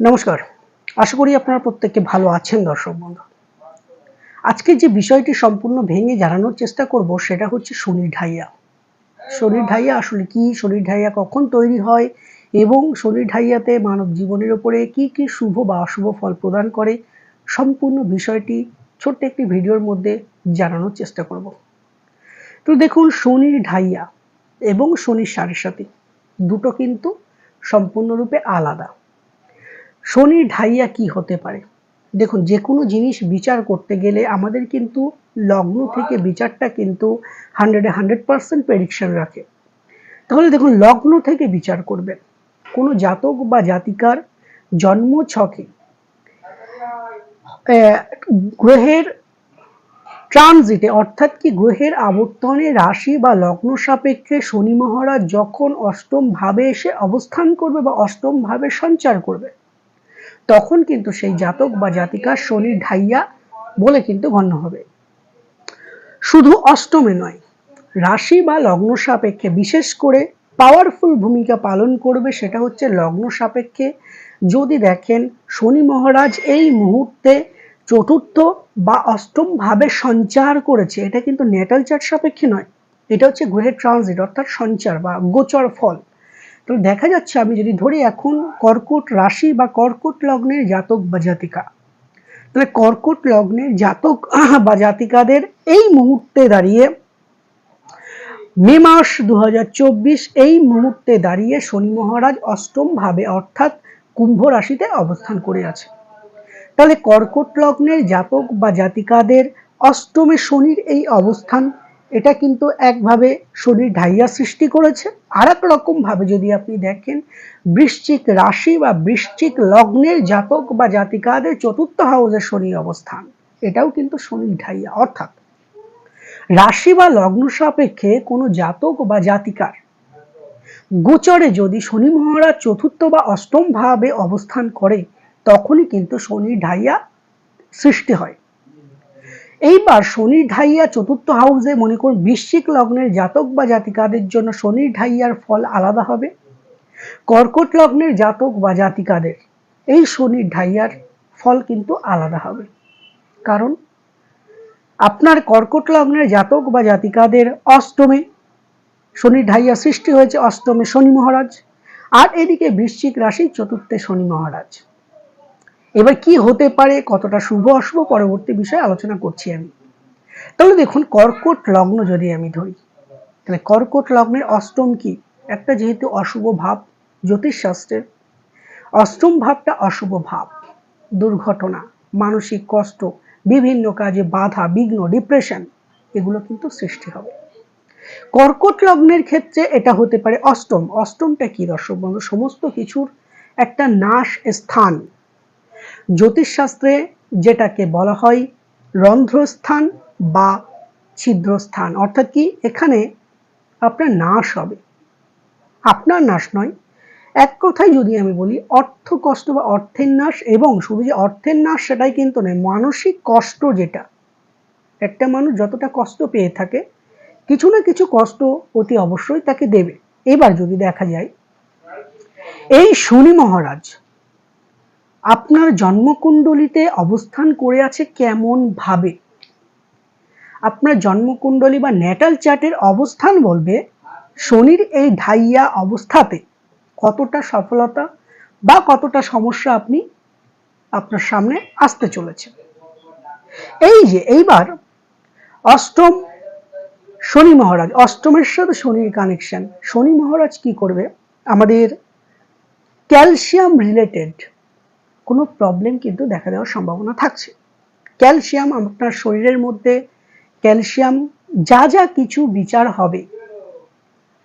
নমস্কার। আশা করি আপনারা প্রত্যেককে ভালো আছেন দর্শক বন্ধু। আজকে যে বিষয়টি সম্পূর্ণ ভেঙে জানানোর চেষ্টা করব সেটা হচ্ছে শনির ঢাইয়া। শনির ঢাইয়া আসলে কি? শনির ঢাইয়া কখন তৈরি হয়? এবং শনির ঢাইয়াতে মানব জীবনের উপরে কি কি শুভ বা অশুভ ফল প্রদান করে? সম্পূর্ণ বিষয়টি ছোট্ট একটি ভিডিওর মধ্যে জানানোর চেষ্টা করব। তো দেখুন, শনির ঢাইয়া এবং শনির সাড়ে সাথে দুটো কিন্তু সম্পূর্ণরূপে আলাদা। শনি ঢাইয়া কি হতে পারে? দেখুন যে কোনো জিনিস বিচার করতে গেলে আমাদের কিন্তু লগ্ন থেকে বিচারটা কিন্তু হান্ড্রেডে হান্ড্রেড পার্সেন্ট প্রেডিকশন রাখে। তাহলে দেখুন, লগ্ন থেকে বিচার করবেন কোনো জাতক বা জাতিকার জন্ম ছকে গ্রহের ট্রানজিটে অর্থাৎ কি গ্রহের আবর্তনে রাশি বা লগ্ন সাপেক্ষে শনি মহারাজ যখন অষ্টম ভাবে এসে অবস্থান করবে বা অষ্টম ভাবে সঞ্চার করবে তখন কিন্তু সেই জাতক বা জাতিকা শনি ঢাইয়া বলে কিন্তু গণ্য হবে। শুধু অষ্টমে নয়, রাশি বা লগ্ন সাপেক্ষে বিশেষ করে পাওয়ারফুল ভূমিকা পালন করবে সেটা হচ্ছে লগ্ন সাপেক্ষে। যদি দেখেন শনি মহারাজ এই মুহূর্তে চতুর্থ বা অষ্টম ভাবে সঞ্চার করেছে, এটা কিন্তু নেটাল চার্ট সাপেক্ষে নয়, এটা হচ্ছে গ্রহের ট্রানজিট অর্থাৎ সঞ্চার বা গোচর ফল। তো দেখা যাচ্ছে আমি যদি ধরি এখন কর্কট রাশি বা কর্কট লগ্নের জাতক বা জাতিকা, তাহলে কর্কট লগ্নের জাতক বা জাতিকাদের এই মুহূর্তে দাঁড়িয়ে মে মাস দু হাজার চব্বিশ এই মুহূর্তে দাঁড়িয়ে শনি মহারাজ অষ্টম ভাবে অর্থাৎ কুম্ভ রাশিতে অবস্থান করে আছে। তাহলে কর্কট লগ্নের জাতক বা জাতিকাদের অষ্টমে শনির এই অবস্থান এটা কিন্তু একভাবে শনির ঢাইয়া সৃষ্টি করেছে। আর এক রকম ভাবে যদি আপনি দেখেন, বৃশ্চিক রাশি বা বৃশ্চিক লগ্নের জাতক বা জাতিকাদের চতুর্থ হাউসে শনি অবস্থান, এটাও কিন্তু শনি ঢাইয়া। অর্থাৎ রাশি বা লগ্ন সাপেক্ষে কোনো জাতক বা জাতিকার গোচরে যদি শনি মহারাজ চতুর্থ বা অষ্টম ভাবে অবস্থান করে, তখনই কিন্তু শনি ঢাইয়া সৃষ্টি হয়। এইবার শনির ঢাইয়া চতুর্থ হাউসে মনে করুন বৃশ্চিক লগ্নের জাতক বা জাতিকাদের জন্য শনির ঢাইয়ার ফল আলাদা হবে। কর্কট লগ্নের জাতক বা জাতিকাদের এই শনির ঢাইয়ার ফল কিন্তু আলাদা হবে। কারণ আপনার কর্কট লগ্নের জাতক বা জাতিকাদের অষ্টমে শনির ঢাইয়া সৃষ্টি হয়েছে অষ্টমে শনি মহারাজ, আর এদিকে বৃশ্চিক রাশি চতুর্থে শনি মহারাজ। এবার কি হতে পারে, কতটা শুভ অশুভ পরবর্তী বিষয়ে আলোচনা করছি আমি। তাহলে দেখুন, কর্কট লগ্ন যদি আমি ধরি, তাহলে কর্কট লগ্নের অষ্টম কি? একটা যেহেতু অশুভ ভাব, জ্যোতিষশাস্ত্রের। অষ্টম ভাবটা অশুভ ভাব, দুর্ঘটনা, মানসিক কষ্ট, বিভিন্ন কাজে বাধা, বিঘ্ন ডিপ্রেশন এগুলো কিন্তু সৃষ্টি হবে। কর্কট লগ্নের ক্ষেত্রে এটা হতে পারে অষ্টম। অষ্টমটা কি দর্শক বন্ধু? সমস্ত কিছুর একটা নাশ স্থান। জ্যোতিষশাস্ত্রে যেটাকে বলা হয় রন্ধ্রস্থান বা ছিদ্রস্থান। অর্থাৎ কি? এখানে আপনার নাশ হবে। আপনার নাশ নয়। এক কথায় যদি আমি বলি, অর্থ কষ্ট বা অর্থের নাশ এবং শুধু যে অর্থের নাশ সেটাই কিন্তু নয়, মানসিক কষ্ট যেটা, একটা মানুষ যতটা কষ্ট পেয়ে থাকে, কিছু না কিছু কষ্ট অতি অবশ্যই তাকে দেবে। এবার যদি দেখা যায়, এই শনি মহারাজ আপনার জন্মকুণ্ডলিতে অবস্থান করে আছে কেমন ভাবে? আপনার জন্মকুণ্ডলী বা ন্যাটাল চার্টের অবস্থান বলবে শনির এই ঢাইয়া অবস্থাতে কতটা সফলতা বা কতটা সমস্যা আপনি আপনার সামনে আসতে চলেছে। এই যে এইবার অষ্টম শনি মহারাজ, অষ্টমের সাথে শনির কানেকশন শনি মহারাজ কি করবে? আমাদের ক্যালসিয়াম রিলেটেড কোনো প্রবলেম কিন্তু দেখা দেওয়ার সম্ভাবনা থাকছে। ক্যালসিয়াম আপনার শরীরের মধ্যে, ক্যালসিয়াম যা যা কিছু বিচার হবে,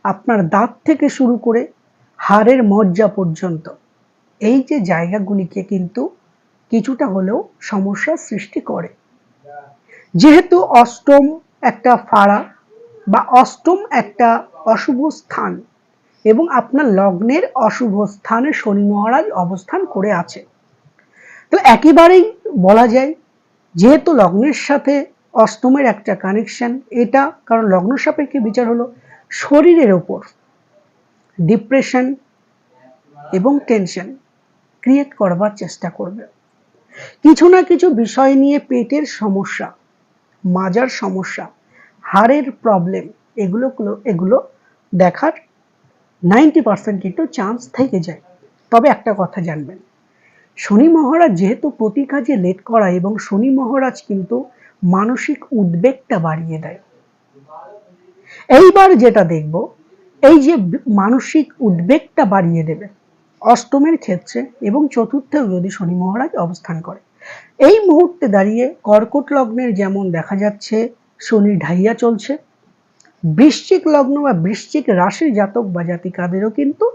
আপনার দাঁত থেকে শুরু করে হাড়ের মজ্জা পর্যন্ত, এই যে জায়গাগুলিকে কিন্তু কিছুটা হলেও সমস্যার সৃষ্টি করে। যেহেতু অষ্টম একটা ফাড়া বা অষ্টম একটা অশুভ স্থান এবং আপনার লগ্নের অশুভ স্থানে শনি মহারাজ অবস্থান করে আছে তো একেবারেই বলা যায় যেহেতু লগ্নের সাথে অষ্টমের একটা কানেকশন এটা কারণ লগ্ন সাপেক্ষে বিচার হলো শরীরের ওপর। ডিপ্রেশন এবং টেনশন ক্রিয়েট করবার চেষ্টা করবে। কিছু না কিছু বিষয় নিয়ে পেটের সমস্যা, মাজার সমস্যা, হাড়ের প্রবলেম এগুলো এগুলো দেখার নাইনটি পার্সেন্ট কিন্তু চান্স থেকে যায়। তবে একটা কথা জানবেন শনি মহারাজ যেহেতু প্রতি কাজে লেট করা এবং শনি মহারাজ কিন্তু মানসিক উদ্বেগটা বাড়িয়ে দেয়। এইবার যেটা দেখব, এই যে মানসিক উদ্বেগটা বাড়িয়ে দেবে অষ্টমের ক্ষেত্রে এবং চতুর্থেও যদি শনি মহারাজ অবস্থান করে। এই মুহূর্তে দাঁড়িয়ে কর্কট লগ্নের যেমন দেখা যাচ্ছে শনি ঢাইয়া চলছে, বৃশ্চিক লগ্ন বা বৃশ্চিক রাশির জাতক বা জাতিকাদেরও কিন্তু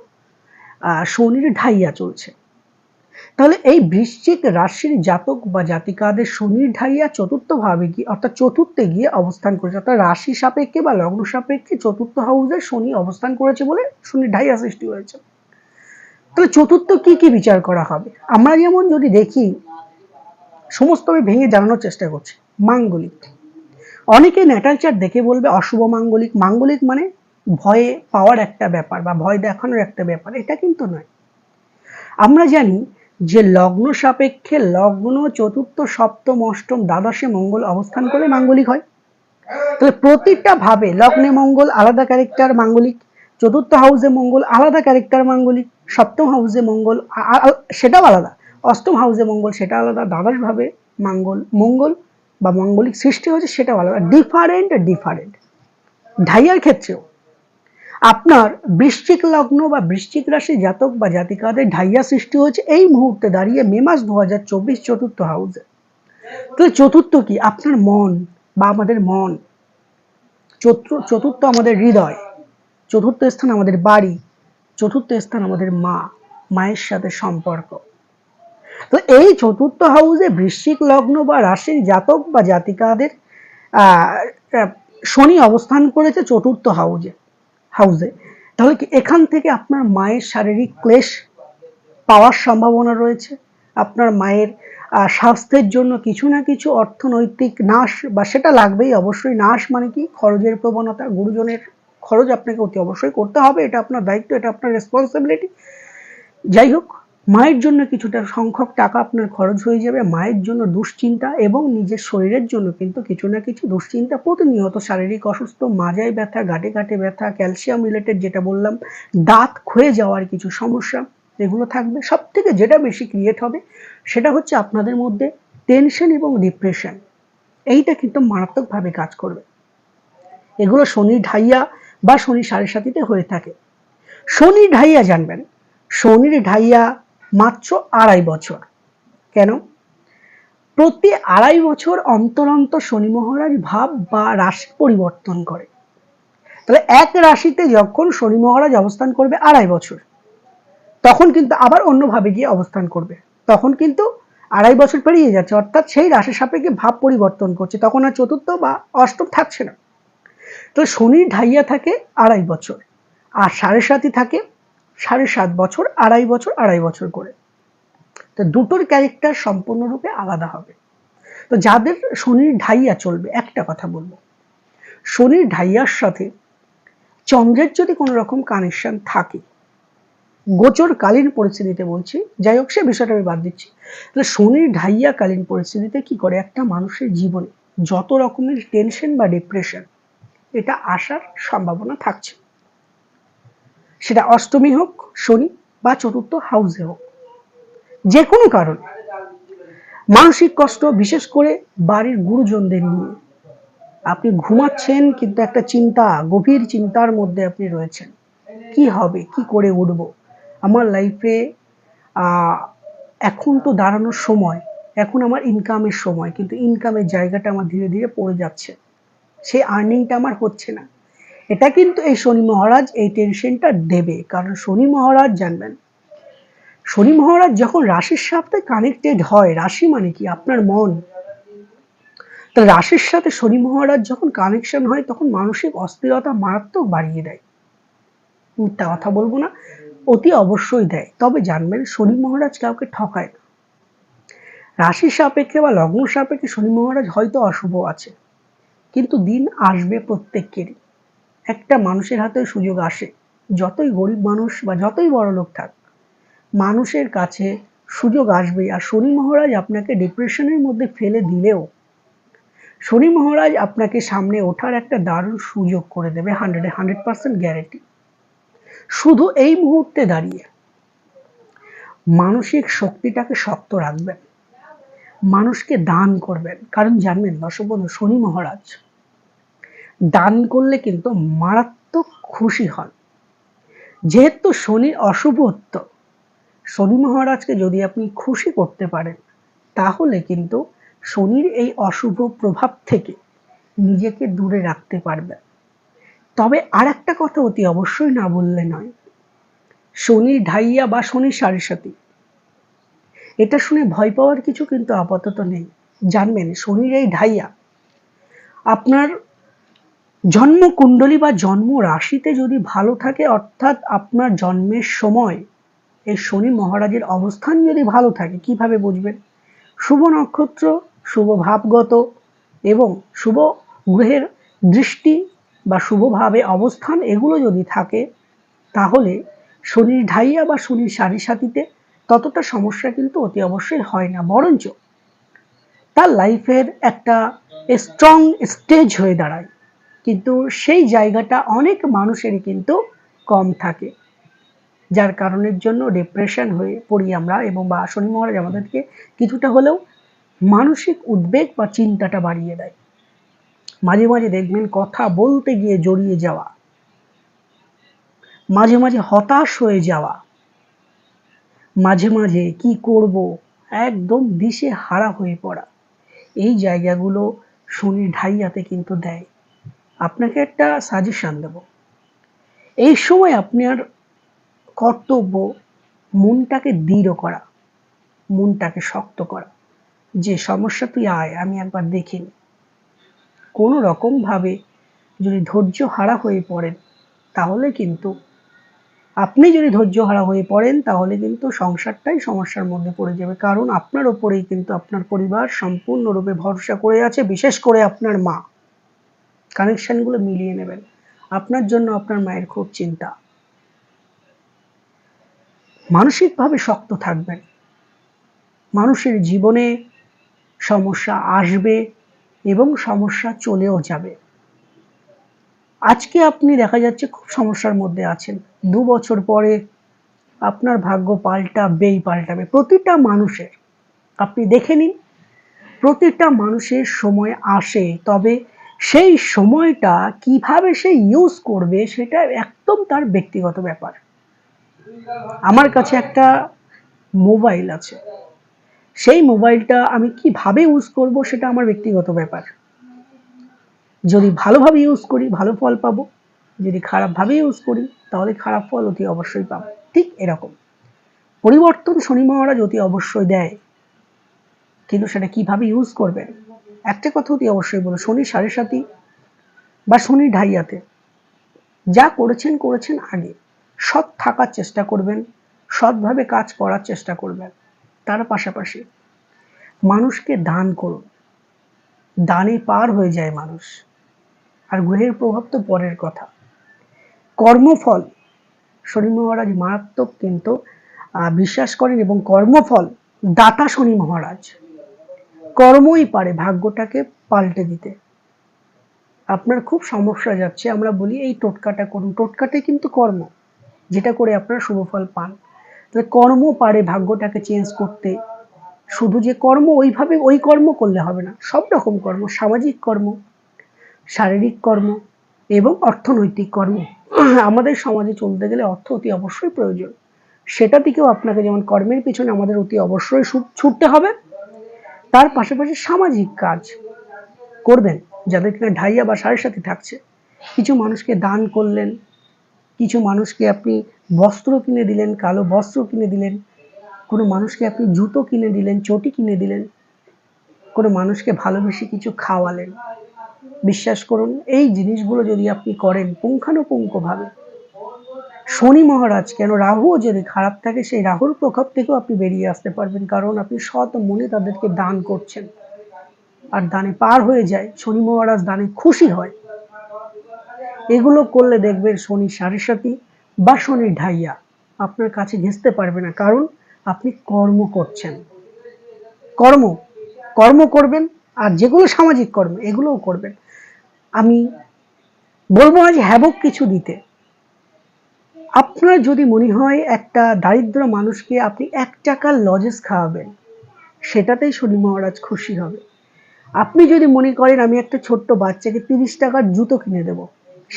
শনির ঢাইয়া চলছে। তাহলে এই বৃশ্চিক রাশির জাতক বা জাতিকাদের শনির ঢাইয়া চতুর্থ ভাবে গিয়ে অর্থাৎ চতুর্থে গিয়ে অবস্থান করেছে, অর্থাৎ রাশি সাপেক্ষে বা লগ্ন সাপেক্ষে চতুর্থ হাউসে শনি অবস্থান করেছে বলে শনির ঢাইয়া সৃষ্টি হয়েছে। তাহলে চতুর্থ কি কি বিচার করা হবে? আমরা যেমন যদি দেখি সমস্ত আমি ভেঙে জানানোর চেষ্টা করছি, মাঙ্গলিক। অনেকে ন্যাটাল চার্ট দেখে বলবে অশুভ মাঙ্গলিক মাঙ্গলিক মানে ভয়ে পাওয়ার একটা ব্যাপার বা ভয় দেখানোর একটা ব্যাপার, এটা কিন্তু নয়। আমরা জানি যে লগ্ন সাপেক্ষে লগ্ন, চতুর্থ, সপ্তম, অষ্টম, দ্বাদশে মঙ্গল অবস্থান করে মাঙ্গলিক হয়। তাহলে প্রতিটা ভাবে লগ্নে মঙ্গল আলাদা ক্যারেক্টার মাঙ্গলিক, চতুর্থ হাউসে মঙ্গল আলাদা ক্যারেক্টার মাঙ্গলিক, সপ্তম হাউসে মঙ্গল সেটাও আলাদা। অষ্টম হাউসে মঙ্গল, সেটা আলাদা। দ্বাদশ ভাবে মঙ্গল মঙ্গল বা মঙ্গলিক সৃষ্টি হয়েছে, সেটাও আলাদা। ডিফারেন্ট ডিফারেন্ট ঢাইয়ার ক্ষেত্রেও আপনার বৃশ্চিক লগ্ন বা বৃশ্চিক রাশি জাতক বা জাতিকাদের ঢাইয়া সৃষ্টি হয়েছে এই মুহূর্তে দাঁড়িয়ে মে মাস দু হাজার চব্বিশ চতুর্থ হাউসে তাহলে চতুর্থ কি? আপনার মন বা আমাদের মন। চতুর্থ আমাদের হৃদয়। চতুর্থ স্থান আমাদের বাড়ি। চতুর্থ স্থান আমাদের মা, মায়ের সাথে সম্পর্ক। তো এই চতুর্থ হাউসে বৃশ্চিক লগ্ন বা রাশির জাতক বা জাতিকাদের শনি অবস্থান করেছে চতুর্থ হাউসে হাউসে। তাহলে কি এখান থেকে আপনার মায়ের শারীরিক ক্লেশ পাওয়ার সম্ভাবনা রয়েছে? আপনার মায়ের স্বাস্থ্যের জন্য কিছু না কিছু অর্থনৈতিক নাশ বা সেটা লাগবেই, অবশ্যই নাশ মানে কি? খরচের প্রবণতা, গুরুজনের খরচ আপনাকে অতি অবশ্যই করতে হবে, এটা আপনার দায়িত্ব, এটা আপনার রেসপন্সিবিলিটি যাই হোক মায়ের জন্য কিছুটা সংখ্যক টাকা আপনার খরচ হয়ে যাবে, মায়ের জন্য দুশ্চিন্তা এবং নিজের শরীরের জন্য কিন্তু কিছু না কিছু দুশ্চিন্তা। প্রতিনিয়ত শারীরিক অসুস্থ, মাজায় ব্যথা গাটে গাটে ব্যথা, ক্যালসিয়াম রিলেটেড যেটা বললাম, দাঁত ক্ষয়ে যাওয়ার কিছু সমস্যা, এগুলো থাকবে। সব থেকে যেটা বেশি ক্রিয়েট হবে সেটা হচ্ছে আপনাদের মধ্যে টেনশন এবং ডিপ্রেশন এইটা কিন্তু মারাত্মকভাবে কাজ করবে। এগুলো শনি ঢাইয়া বা শনি সাড়ে সাতিতে হয়ে থাকে। শনি ঢাইয়া জানবেন, শনির ঢাইয়া মাত্র আড়াই বছর। কেন? প্রতি আড়াই বছর অন্তর অন্তর শনি মহারাজ ভাব বা রাশি পরিবর্তন করে। তাহলে এক রাশিতে যখন শনি মহারাজ অবস্থান করবে আড়াই বছর, তখন কিন্তু আবার অন্যভাবে গিয়ে অবস্থান করবে। তখন কিন্তু আড়াই বছর পেরিয়ে যাচ্ছে, অর্থাৎ সেই রাশি সাপেক্ষে ভাব পরিবর্তন করছে। তখন আর চতুর্থ বা অষ্টম থাকছে না। তো শনির ঢাইয়া থাকে আড়াই বছর, আর সাড়ে সাতই থাকে সাড়ে সাত বছর, আড়াই বছর আড়াই বছর করে। তো দুটোর ক্যারেক্টার সম্পূর্ণরূপে আলাদা হবে। তো যাদের শনির ঢাইয়া চলবে, একটা কথা বলব। শনির ঢাইয়ার সাথে চন্দ্রের যদি কোনো রকম কানেকশন থাকে, গোচর কালীন পরিস্থিতিতে বলছি, যাই হোক সে বিষয়টা আমি বাদ দিচ্ছি। তাহলে শনির ঢাইয়া কালীন পরিস্থিতিতে কি করে? একটা মানুষের জীবনে যত রকমের টেনশন বা ডিপ্রেশন এটা আসার সম্ভাবনা থাকছে। সেটা অষ্টমী হোক, শনি বা চতুর্থ হাউসে হোক। যে কোনো কারণ। মানসিক কষ্ট, বিশেষ করে বাড়ির গুরুজনদের নিয়ে। আপনি ঘুমাচ্ছেন, কিন্তু একটা চিন্তা, গভীর চিন্তার মধ্যে আপনি রয়েছেন। কি হবে? কি করে উঠব? আমার লাইফে এখন তো দাঁড়ানোর সময়। এখন আমার ইনকামের সময়। কিন্তু ইনকামের জায়গাটা আমার ধীরে ধীরে পড়ে যাচ্ছে। সেই আর্নিংটা আমার হচ্ছে না। এটা কিন্তু এই শনি মহারাজ এই টেনশনটা দেবে। কারণ শনি মহারাজ জানবেন, শনি মহারাজ যখন রাশির সাথে কানেক্টেড হয়, রাশি মানে কি? আপনার মন। তো রাশির সাথে শনি মহারাজ যখন কানেকশন হয়, তখন মানসিক অস্থিরতা মারাত্মক বাড়িয়ে দেয়। মিথ্যা কথা বলব না, অতি অবশ্যই দেয়। তবে জানবেন, শনি মহারাজ কাউকে ঠকায় না। রাশির সাপেক্ষে বা লগ্ন সাপেক্ষে শনি মহারাজ হয়তো অশুভ আছে, কিন্তু দিন আসবে প্রত্যেকেরই। একটা মানুষের হাতে সুযোগ আসে, যতই গরিব মানুষ বা যতই বড় লোক থাক, মানুষের কাছে সুযোগ আসবেই। আর শনি মহারাজ আপনাকে ডিপ্রেশনের মধ্যে ফেলে দিলেও, শনি মহারাজ আপনাকে সামনে ওঠার একটা দারুণ সুযোগ করে দেবে হান্ড্রেডে হান্ড্রেড পার্সেন্ট গ্যারেন্টি শুধু এই মুহূর্তে দাঁড়িয়ে মানসিক শক্তিটাকে শক্ত রাখবেন, মানুষকে দান করবেন। কারণ জানবেন দর্শক বন্ধু শনি মহারাজ দান করলে কিন্তু মারাত্মক খুশি হন। যেহেতু শনির অশুভত্ব শনি মহারাজকে যদি আপনি খুশি করতে পারেন, তাহলে কিন্তু শনির এই অশুভ প্রভাব থেকে নিজেকে দূরে রাখতে পারবেন। তবে আর একটা কথা অতি অবশ্যই না বললে নয় শনির ঢাইয়া বা শনির সাড়ে এটা শুনে ভয় পাওয়ার কিছু কিন্তু আপাতত নেই। জানবেন, শনির এই ঢাইয়া, আপনার জন্ম কুণ্ডলী বা জন্ম রাশিতে যদি ভালো থাকে, অর্থাৎ আপনার জন্মের সময় এই শনি মহারাজের অবস্থান যদি ভালো থাকে, কীভাবে বুঝবেন? শুভ নক্ষত্র, শুভ ভাবগত এবং শুভ গ্রহের দৃষ্টি বা শুভভাবে অবস্থান এগুলো যদি থাকে, তাহলে শনির ঢাইয়া বা শনির সারি সাথীতে ততটা সমস্যা কিন্তু অতি অবশ্যই হয় না। বরঞ্চ তার লাইফের একটা স্ট্রং স্টেজ হয়ে দাঁড়ায়। কিন্তু সেই জায়গাটা অনেক মানুষেরই কিন্তু কম থাকে। যার কারণের জন্য ডিপ্রেশন হয়ে পড়ি আমরা এবং বা শনি মহারাজ আমাদেরকে কিছুটা হলেও মানসিক উদ্বেগ বা চিন্তাটা বাড়িয়ে দেয়। মাঝে মাঝে দেখবেন কথা বলতে গিয়ে জড়িয়ে যাওয়া, মাঝে মাঝে হতাশ হয়ে যাওয়া, মাঝে মাঝে কি করব, একদম দিশে হারা হয়ে পড়া, এই জায়গাগুলো শনি ঢাইয়াতে কিন্তু দেয়। আপনাকে একটা সাজেশন দেব। এই সময় আপনার কর্তব্য মনটাকে দৃঢ় করা, মনটাকে শক্ত করা। যে সমস্যা তুই আয়, আমি একবার দেখিনি কোনো রকমভাবে যদি ধৈর্য হারা হয়ে পড়েন, তাহলে কিন্তু আপনি যদি ধৈর্য হারা হয়ে পড়েন, তাহলে কিন্তু সংসারটাই সমস্যার মধ্যে পড়ে যাবে। কারণ আপনার ওপরেই কিন্তু আপনার পরিবার সম্পূর্ণরূপে ভরসা করে আছে, বিশেষ করে আপনার মা। কানেকশনগুলো মিলিয়ে নেবেন। আপনার জন্য আপনার মায়ের খুব চিন্তা। মানসিকভাবে শক্ত থাকবেন। মানুষের জীবনে সমস্যা আসবে এবং সমস্যা চলেও যাবে। আজকে আপনি দেখা যাচ্ছে খুব সমস্যার মধ্যে আছেন। দু বছর পরে আপনার ভাগ্য পাল্টাবেই পাল্টাবে। প্রতিটা মানুষের, আপনি দেখে নিন, প্রতিটা মানুষের সময় আসে, তবে সেই সময়টা কীভাবে সে ইউজ করবে সেটা একদম তার ব্যক্তিগত ব্যাপার। আমার কাছে একটা মোবাইল আছে। সেই মোবাইলটা আমি কীভাবে ইউজ করব সেটা আমার ব্যক্তিগত ব্যাপার। যদি ভালোভাবে ইউজ করি, ভালো ফল পাবো। যদি খারাপভাবে ইউজ করি, তাহলে খারাপ ফল অতি অবশ্যই পাবো। ঠিক এরকম। পরিবর্তন শনি মহারাজ অতি অবশ্যই দেয়। কিন্তু সেটা কীভাবে ইউজ করবেন? একটা কথা অতি অবশ্যই বলো শনি সাড়ে সাথী বা শনি ঢাইয়াতে যা করেছেন করেছেন আগে। সৎ থাকার চেষ্টা করবেন, সৎভাবে কাজ করার চেষ্টা করবেন। তার পাশাপাশি মানুষকে দান করুন। দানে পার হয়ে যায় মানুষ। আর গ্রহের প্রভাব তো পরের কথা। কর্মফল, শনি মহারাজ মারাত্মক কিন্তু বিশ্বাস করেন এবং কর্মফল, দাতা শনি মহারাজ। কর্মই পারে ভাগ্যটাকে পাল্টে দিতে। আপনার খুব সমস্যা যাচ্ছে, আমরা বলি এই টোটকাটা করুন। টোটকাটাই কিন্তু কর্ম, যেটা করে আপনারা শুভফল পান। তাহলে কর্ম পারে ভাগ্যটাকে চেঞ্জ করতে। শুধু যে কর্ম, ওইভাবে ওই কর্ম করলে হবে না। সব রকম কর্ম, সামাজিক কর্ম, শারীরিক কর্ম এবং অর্থনৈতিক কর্ম। আমাদের সমাজে চলতে গেলে অর্থ অতি অবশ্যই প্রয়োজন। সেটা থেকেও আপনাকে যেমন কর্মের পিছনে আমাদের অতি অবশ্যই ছুটতে হবে তার পাশাপাশি সামাজিক কাজ করবেন যাদের কিনা ঢাইয়া বা সাড়ে সাথে থাকছে। কিছু মানুষকে দান করলেন, কিছু মানুষকে আপনি বস্ত্র কিনে দিলেন, কালো বস্ত্র কিনে দিলেন, কোনো মানুষকে আপনি জুতো কিনে দিলেন, চটি কিনে দিলেন, কোনো মানুষকে ভালোবেসে কিছু খাওয়ালেন। বিশ্বাস করুন, এই জিনিসগুলো যদি আপনি করেন পুঙ্খানুপুঙ্খভাবে শনি মহারাজ, কেন রাহুও যদি খারাপ থাকে, সেই রাহুর প্রভাব থেকেও আপনি বেরিয়ে আসতে পারবেন, কারণ আপনি সৎ মনে তাদেরকে দান করছেন। আর দানে পার হয়ে যায়, শনি মহারাজ দানে খুশি হয়। এগুলো করলে দেখবেন শনি সাড়ে সাথী বা শনি ঢাইয়া আপনার কাছে ঘেঁচতে পারবে না, কারণ আপনি কর্ম করছেন। কর্ম কর্ম করবেন আর যেগুলো সামাজিক কর্ম, এগুলোও করবেন। আমি বলব আজ হ্যাবক কিছু দিতে। আপনার যদি মনে হয় একটা দারিদ্র মানুষকে আপনি এক টাকার লজেস খাওয়াবেন, সেটাতেই শনি মহারাজ খুশি হবে। আপনি যদি মনে করেন আমি একটা ছোট্ট বাচ্চাকে তিরিশ টাকার জুতো কিনে দেব,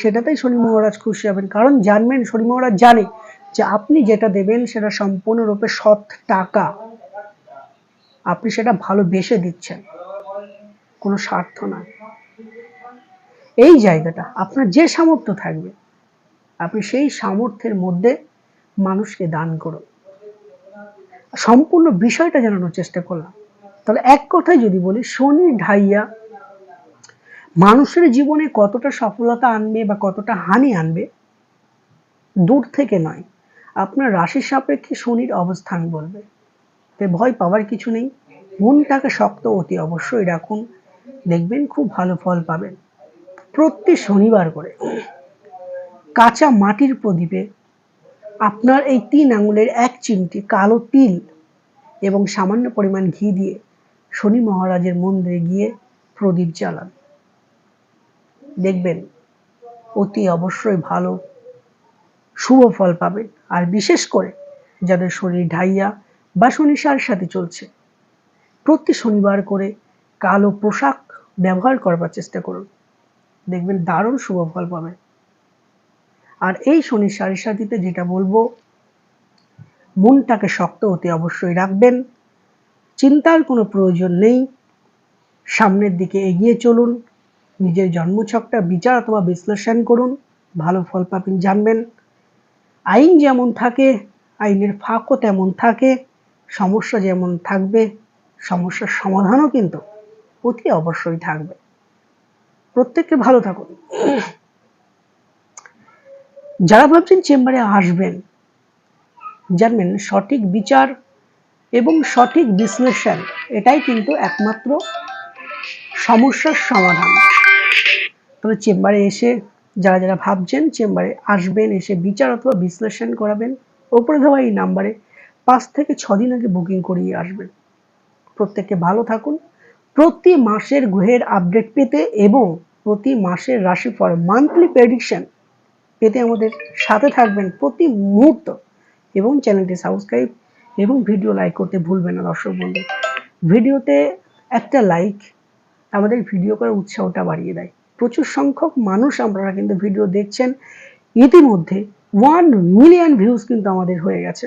সেটাতেই শনি মহারাজ খুশি হবেন। কারণ জানবেন, শনি মহারাজ জানে যে আপনি যেটা দেবেন সেটা সম্পূর্ণরূপে সৎ টাকা। আপনি সেটা ভালোবেসে দিচ্ছেন। কোনো স্বার্থ না এই জায়গাটা, আপনার যে সামর্থ্য থাকবে আপনি সেই সামর্থ্যের মধ্যে মানুষকে দান করুন। সম্পূর্ণ বিষয়টা জানানোর চেষ্টা করলাম। তাহলে এক কথায় যদি বলি, শনি ঢাইয়া মানুষের জীবনে কতটা সফলতা আনবে বা কতটা হানি আনবে, দূর থেকে নয়। আপনার রাশির সাপেক্ষে শনির অবস্থান বলবে। তাই ভয় পাওয়ার কিছু নেই। মনটাকে শক্ত অতি অবশ্যই রাখুন। দেখবেন খুব ভালো ফল পাবেন। প্রত্যেক শনিবার করে। কাঁচা মাটির প্রদীপে আপনার এই তিন আঙুলের এক চিমটি কালো তিল এবং সামান্য পরিমাণ ঘি দিয়ে শনি মহারাজের মন্দিরে গিয়ে প্রদীপ জ্বালান। দেখবেন, অতি অবশ্যই ভালো, শুভ ফল পাবেন। আর বিশেষ করে যাদের শরীর ঢাইয়া বা শনি সার সাথে চলছে, প্রতি শনিবার করে কালো পোশাক ব্যবহার করবার চেষ্টা করুন। দেখবেন দারুণ শুভ ফল পাবেন। আর এই সারি সাথীতে যেটা বলব, মনটাকে শক্ত হতে অবশ্যই রাখবেন। চিন্তার কোনো প্রয়োজন নেই। সামনের দিকে এগিয়ে চলুন। নিজের জন্মছকটা বিচার অথবা বিশ্লেষণ করুন। ভালো ফল পাবেন, জানবেন। আইন যেমন থাকে, আইনের ফাঁকও তেমন থাকে। সমস্যা যেমন থাকবে, সমস্যার সমাধানও কিন্তু অতি অবশ্যই থাকবে। প্রত্যেককে ভালো থাকুন। যারা ভাবছেন চেম্বারে আসবেন, জানবেন সঠিক বিচার এবং সঠিক বিশ্লেষণ, এটাই কিন্তু একমাত্র সমস্যার সমাধান। তবে চেম্বারে এসে যারা যারা ভাবছেন চেম্বারে আসবেন, এসে বিচার অথবা বিশ্লেষণ করাবেন, ওপরে দেওয়া এই নাম্বারে পাঁচ থেকে ছদিন আগে বুকিং করিয়ে আসবেন। প্রত্যেককে ভালো থাকুন। প্রতি মাসের গ্রহের আপডেট পেতে এবং প্রতি মাসের রাশিফল মান্থলি প্রেডিকশন পেতে আমাদের সাথে থাকবেন প্রতি মুহূর্ত। এবং চ্যানেলটি সাবস্ক্রাইব এবং ভিডিও লাইক করতে ভুলবেন না দর্শক বন্ধু। ভিডিওতে একটা লাইক আমাদের ভিডিও করার উৎসাহটা বাড়িয়ে দেয়। প্রচুর সংখ্যক মানুষ আপনারা কিন্তু ভিডিও দেখছেন। ইতিমধ্যে ওয়ান মিলিয়ন ভিউজ কিন্তু আমাদের হয়ে গেছে।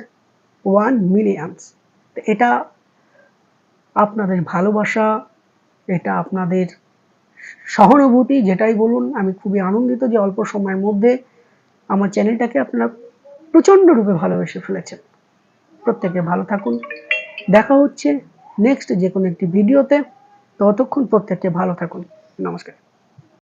ওয়ান মিলিয়নস এটা আপনাদের ভালোবাসা, এটা আপনাদের সহানুভূতি, যেটাই বলুন, আমি খুবই আনন্দিত যে অল্প সময়ের মধ্যে আমার চ্যানেলটাকে আপনারা প্রচণ্ড রূপে ভালোবেসে ফেলেছেন। প্রত্যেকে ভালো থাকুন। দেখা হচ্ছে নেক্সট যে কোনো একটি ভিডিওতে ততক্ষণ প্রত্যেককে ভালো থাকুন। নমস্কার।